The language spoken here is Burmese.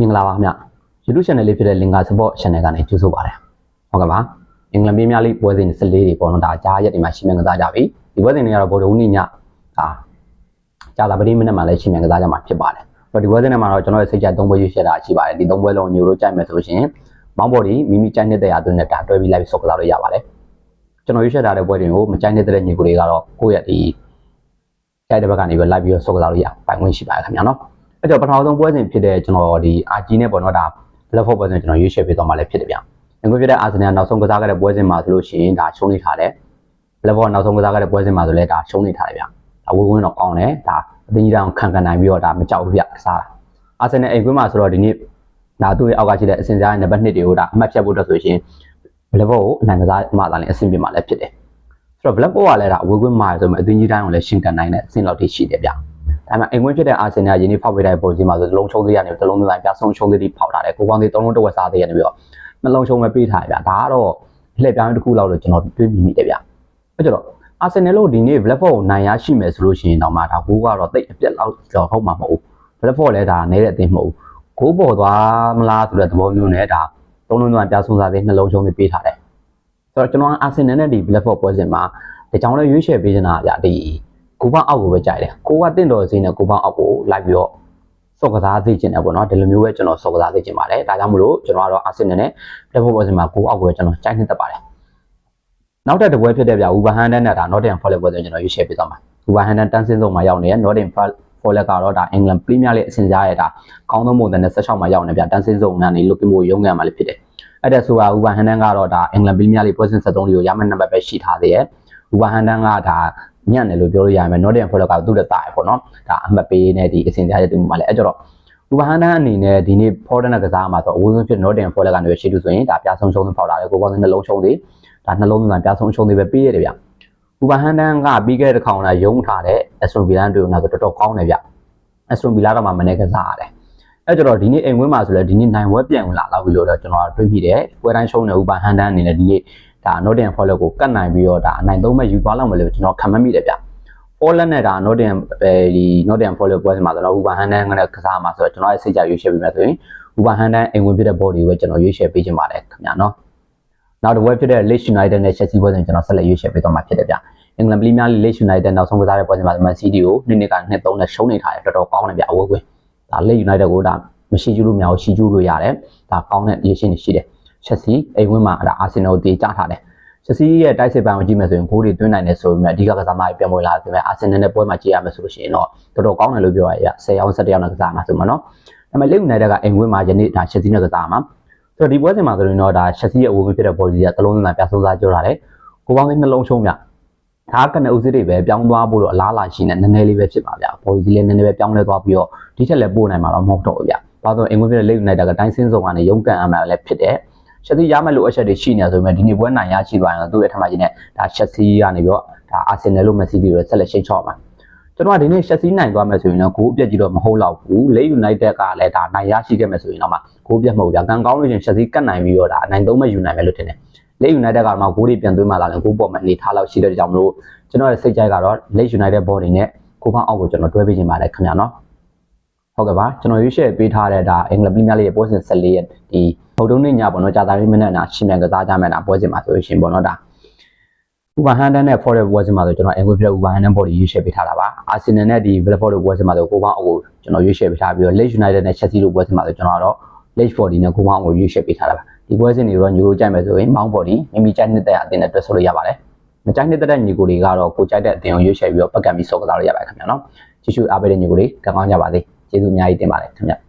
မင်္ဂလာပါခင်ဗျ YouTube channel လေးဖြစ်တဲ့ Linga Support channel ကနေကြိုဆိုပါရစေဟုတ်ကဲ့ပါအင်္ဂလန်ပြည်များလိပွဲစဉ်14တွေပေါ့နော်ဒါကြားရက်တွေမှာရှင်းမြန်ကစားကြပြီဒီပွဲစဉ်တွေကတော့ဗိုလ်တော်ဦးညဒါကြာတာပတိမိနစ်မှာလည်းရှင်းမြန်ကစားကြမှာဖြစ်ပါတယ်ဆိုတော့ဒီပွဲစဉ်တွေမှာတော့ကျွန်တော်ရဲ့စိတ်ကြိုက်၃ပွဲရွေးချယ်တာရှိပါတယ်ဒီ၃ပွဲလုံးညိုလို့ကြိုက်မယ်ဆိုလို့ရှိရင်မောင်းဘော်ဒီမိမိကြိုက်နေတဲ့ရာသွင်းနဲ့ဒါတွဲပြီးလိုက်ပြီးဆော့ကစားလို့ရပါတယ်ကျွန်တော်ရွေးချယ်ထားတဲ့ပွဲတွေကိုမကြိုက်နေတဲ့ညီကိုတွေကတော့ကိုယ့်ရဲ့ဒီကြိုက်တဲ့ဘက်ကနေပြီးလိုက်ပြီးဆော့ကစားလို့ရပိုင်ခွင့်ရှိပါတယ်ခင်ဗျာနော် အဲ့တော့ပထမဆုံးပွဲစဉ်ဖြစ်တဲ့ကျွန်တော်ဒီအာဂျီနဲ့ပေါ့နော်ဒါ platform ပွဲစဉ်ကျွန်တော်ရွေးချယ်ပေးသွားမှာလည်းဖြစ်တယ်ဗျ။ငွေဖြစ်တဲ့အာဆင်နယ်နောက်ဆုံးကစားခဲ့တဲ့ပွဲစဉ်မှာဆိုလို့ရှိရင်ဒါရှုံးနေထားတယ်။ platform နောက်ဆုံးကစားခဲ့တဲ့ပွဲစဉ်မှာဆိုလည်းဒါရှုံးနေထားတယ်ဗျ။ဒါဝင်းဝင်းတော့ကောင်းတယ်။ဒါအသိဉာဏ်ခံခံနိုင်ပြီးတော့ဒါမကြောက်ဘူးဗျကစားတာ။အာဆင်နယ်အိမ်ကွင်းမှာဆိုတော့ဒီနေ့ဒါသူ့ရဲ့အောက်ကရှိတဲ့အစင်ကြားရဲ့နံပါတ်1တွေကိုဒါအမှတ်ဖြတ်ဖို့အတွက်ဆိုရင် platform ကိုအနိုင်ကစားမှသာလည်းအဆင်ပြေမှာလည်းဖြစ်တယ်။ဆိုတော့ platform ကလည်းဒါဝင်းဝင်းမှာဆိုမှအသိဉာဏ်ကိုလည်းရှင်းကန်နိုင်တဲ့အဆင့်လောက်ထိရှိတယ်ဗျ။ ဒါပေမဲ့အိမ်ဝင်ဖြစ်တဲ့အာဆင်နယ်ယင်းဒီဖောက်ပေးတဲ့ပုံစံမှာဆိုတစ်လုံးချုံးသေးရနေတစ်လုံးသေးပြဆုံးချုံးသေးတိဖောက်ထားတယ်ကိုကောင်းသေးသုံးလုံးတစ်ဝက်စားသေးရနေပြီးတော့နှလုံးချုံးပဲပေးထားရဗျဒါကတော့လှည့်ပြောင်းတစ်ခုလောက်လို့ကျွန်တော်တွေးမိမိတယ်ဗျအဲ့ကြတော့အာဆင်နယ်လို့ဒီနေ့ Blackford ကိုနိုင်ရရှိမယ်ဆိုလို့ရှိရင်တော့မှဒါဂိုးကတော့တိတ်အပြက်လောက်တော့ဟုတ်မှာမဟုတ်ဘူး Blackford လည်းဒါနဲတဲ့အသိမဟုတ်ဘူးဂိုးပေါ်သွားမလားဆိုတဲ့သဘောမျိုးနဲ့ဒါသုံးလုံးသွားပြဆုံးစားသေးနှလုံးချုံးသေးပေးထားတယ်ဆိုတော့ကျွန်တော်အာဆင်နယ်နဲ့ဒီ Blackford ပွဲစဉ်မှာဒီကြောင်လည်းရွေးချယ်ပေးနေတာဗျဒီ ကိုပေါင်းအောက်ကိုပဲကြိုက်တယ်ကိုကတင့်တော်စီနဲ့ကိုပေါင်းအောက်ကိုလိုက်ပြီးတော့စော့ကစားသိကျင်တယ်ပေါ့နော်ဒီလိုမျိုးပဲကျွန်တော်စော့ကစားသိကျင်ပါတယ်ဒါကြောင့်မလို့ကျွန်တော်ကတော့အာဆင်နယ်နဲ့လက်ဖို့ပေါ်စင်မှာကိုအောက်ကိုပဲကျွန်တော်ကြိုက်နေတတ်ပါတယ်နောက်တစ်တပွဲဖြစ်တဲ့ဗျာဝူဘာဟန်ဒန်နဲ့ဒါ Nottingham Forest ပွဲစဉ်ကျွန်တော်ရွေးချယ်ပေးသွားမှာဝူဘာဟန်ဒန်တန်းစင်းဆုံးမှာရောက်နေတဲ့ Nottingham Forest ကတော့ဒါအင်္ဂလန်ပရီးမီးယားလိအဆင့်ကြားရတာကောင်းသောပုံစံနဲ့16မှာရောက်နေဗျာတန်းစင်းဆုံးကနေလုကင်မိုရုံးကန်မှာလည်းဖြစ်တယ်အဲ့ဒါဆိုတာဝူဘာဟန်ဒန်ကတော့ဒါအင်္ဂလန်ပရီးမီးယားလိပွဲစဉ်73တွေကိုရမယ့်နံပါတ်ပဲရှိထားသေးတယ်ဝူဘာဟန်ဒန်ကဒါ ညံ့တယ်လို့ပြောလို့ရမယ် Nottingham Forest ကသူ့လက်တာရပေါ့နော်ဒါအမှတ်ပေးနဲ့ဒီအစဉ်ကြားတဲ့တူမှာလည်းအဲ့ကြတော့ဘူဘာဟန်ဒန်အနေနဲ့ဒီနေ့ Foden နဲ့ကစားမှာဆိုအဝေးဆုံးဖြစ် Nottingham Forest ကနေပဲရှိလို့ဆိုရင်ဒါပြဆုံးရှုံးဖောက်လာတယ်ကိုပေါင်းနှလုံးရှုံးသေးဒါနှလုံးသွင်းပြဆုံးရှုံးသေးပဲပေးရတယ်ဗျဘူဘာဟန်ဒန်ကပြီးခဲ့တဲ့တစ်ခေါက်လာရုံးထားတဲ့ Aston Villa တွေ့တော့တော်တော်ကောင်းတယ်ဗျ Aston Villa တော့မှမနေ့ကစားရတယ်အဲ့ကြတော့ဒီနေ့အိမ်ဝင်းမှာဆိုလဲဒီနေ့နိုင်ဝဲပြန်ဝင်လာတော့ပြီလို့တော့ကျွန်တော်တွေးမိတယ်။ပွဲတိုင်းရှုံးနေဥပါဟန်ဒန်အနေနဲ့ဒီနေ့ ဒါ Nottingham Forest ကိုကတ်နိုင်ပြီးတော့ဒါအနိုင်သုံးမဲ့ယူသွားလောက်မယ်လို့ကျွန်တော်ခံမှတ်မိတယ်ဗျ။ Forest နဲ့ဒါ Nottingham အဲဒီ Nottingham Forest ပွဲစဉ်မှာဆိုတော့ Uber Handan နဲ့ကစားမှာဆိုတော့ကျွန်တော်ရဲ့စိတ်ကြရွေးချယ်ပေးမယ်ဆိုရင် Uber Handan အိမ်ဝင်ဖြစ်တဲ့ body ကိုပဲကျွန်တော်ရွေးချယ်ပေးခြင်းပါတယ်ခင်ဗျာနော်။နောက်တစ်ပွဲဖြစ်တဲ့ Leeds United နဲ့ Chelsea ပွဲစဉ်ကျွန်တော်ဆက်လက်ရွေးချယ်ပေးသွားမှာဖြစ်တယ်ဗျ။အင်္ဂလန်ပရီးမီးယားလိ Leeds United နောက်ဆုံးကစားတဲ့ပွဲစဉ်မှာ Man City ကိုနှစ်နှစ်ကနှစ်သုံးနဲ့ရှုံးနေထားတယ်တော်တော်ကောင်းတယ်ဗျအဝယ်ကွင်း။ဒါ Leeds United ကိုဒါမရှိကျူးလို့မရဘူးရှိကျူးလို့ရတယ်။ဒါကောင်းတဲ့ရည်ရှိနေရှိတယ်။ Chelsea အိမ်ဝင်မှာဒါ Arsenal ကိုတေးကြထားတယ်။ချက်စီရဲ့တိုက်စစ်ပံကိုကြည့်မယ်ဆိုရင်ဂိုးတွေသွင်းနိုင်တယ်ဆိုပေမဲ့အဓိကကစားသမားတွေပြန်ဝင်လာတယ်အာဆင်နယ်နဲ့ပွဲမှာကြည့်ရမယ်ဆိုလို့ရှိရင်တော့တော်တော်ကောင်းတယ်လို့ပြောရရ10ရောင်း17ရောင်းနဲ့ကစားမှာဆိုမှာနော်ဒါပေမဲ့လိမ့်နိုင်တဲ့ကအိမ်ဝင်းမှာယနေ့ဒါချက်စီနဲ့ကစားမှာဆိုတော့ဒီပွဲစဉ်မှာဆိုရင်တော့ဒါချက်စီရဲ့အဝေးဖြစ်တဲ့ဘော်ဒီကသလုံးသလုံးပြဆုံးစားကြောတာလေကိုပေါင်းလေးနှလုံးရှုံးမြဒါကကနေဦးစစ်တွေပဲပြောင်းသွားဖို့တော့အလားအလာရှိနေနည်းနည်းလေးပဲဖြစ်ပါဗျာဘော်ဒီလေးနည်းနည်းပဲပြောင်းလဲသွားပြီးတော့ဒီထက်လည်းပို့နိုင်မှာတော့မဟုတ်တော့ဘူးဗျာဘာလို့အိမ်ဝင်းဖြစ်တဲ့လိမ့်နိုင်တဲ့ကတိုင်းစင်းစုံကနေရုံးကန်အမှန်လည်းဖြစ်တယ် ချက်စီရမယ်လို့အချက်တွေရှိနေဆိုပေမဲ့ဒီနေ့ပွဲနိုင်ရရှိသွားရင်သူ့ရဲ့ထမကြီးနဲ့ဒါချက်စီကနေပြီးတော့ဒါအာဆင်နယ်လို့မက်ဆီတီတွေဆက်လက်ရှိန်ချော့မှာကျွန်တော်ကဒီနေ့ချက်စီနိုင်သွားမယ်ဆိုရင်တော့ဂိုးအပြက်ကြီးတော့မဟုတ်တော့ဘူးလေယူနိုက်တက်ကလည်းဒါနိုင်ရရှိခဲ့မယ်ဆိုရင်တော့မှဂိုးပြက်မဟုတ်ဗျာကန်ကောင်းလို့ရှင်ချက်စီကတ်နိုင်ပြီးတော့ဒါအနိုင်သုံးမဲ့ယူနိုင်မယ်လို့ထင်တယ်လေယူနိုက်တက်ကမှဂိုးတွေပြန်သွင်းမှလာတယ်ဂိုးပေါ်မှာအနေထားလောက်ရှိတဲ့ကြောင့်မလို့ကျွန်တော်ရဲ့စိတ်ကြိုက်ကတော့လေယူနိုက်တက်ဘော်ဒီနဲ့ကိုဖောင်းအောက်ကိုကျွန်တော်တွဲပေးခြင်းပါတယ်ခင်ဗျာနော် ဟုတ်ကဲ့ပါကျွန်တော်ရွေးချယ်ပေးထားတဲ့ဒါအင်္ဂလန်ပရီးမီးယားလိရဲ့ပွဲစဉ်14ရက်ဒီဗုဒ္ဓနေ့ညပေါ့နော်ကြာသပတေးမနေ့နာရှင်မြန်ကစားကြမယ်ဒါပွဲစဉ်မှာဆိုလို့ရှိရင်ပေါ့နော်ဒါဥပဟန်ဒန်နဲ့ Forest ပွဲစဉ်မှာဆိုကျွန်တော်အင်္ဂလိပ်ပြဥပဟန်ဒန်ဘော်ဒီရွေးချယ်ပေးထားတာပါအာဆင်နယ်နဲ့ဒီ Brentford ပွဲစဉ်မှာဆိုကိုပေါင်းအကိုကျွန်တော်ရွေးချယ်ပေးထားပြီးတော့ Leeds United နဲ့ Chelsea တို့ပွဲစဉ်မှာဆိုကျွန်တော်ကတော့ Leeds Body နဲ့ကိုပေါင်းအကိုရွေးချယ်ပေးထားတာပါဒီပွဲစဉ်တွေတော့ညိုလို့ကြိုက်မယ်ဆိုရင် Mount Body မိမိကြိုက်နှစ်သက်အသင်းနဲ့တွဲဆိုလို့ရပါတယ်မကြိုက်နှစ်သက်တဲ့ညီကိုတွေကတော့ကိုကြိုက်တဲ့အသင်းကိုရွေးချယ်ပြီးတော့ပတ်ကံပြီးစော့ကစားလို့ရပါတယ်ခင်ဗျာနော်ကြည့်ရှုအားပေးတဲ့ညီကိုတွေကောင်းကောင်းကြပါစေ ကျေးဇူးအများကြီးတင်ပါတယ်ခင်ဗျာ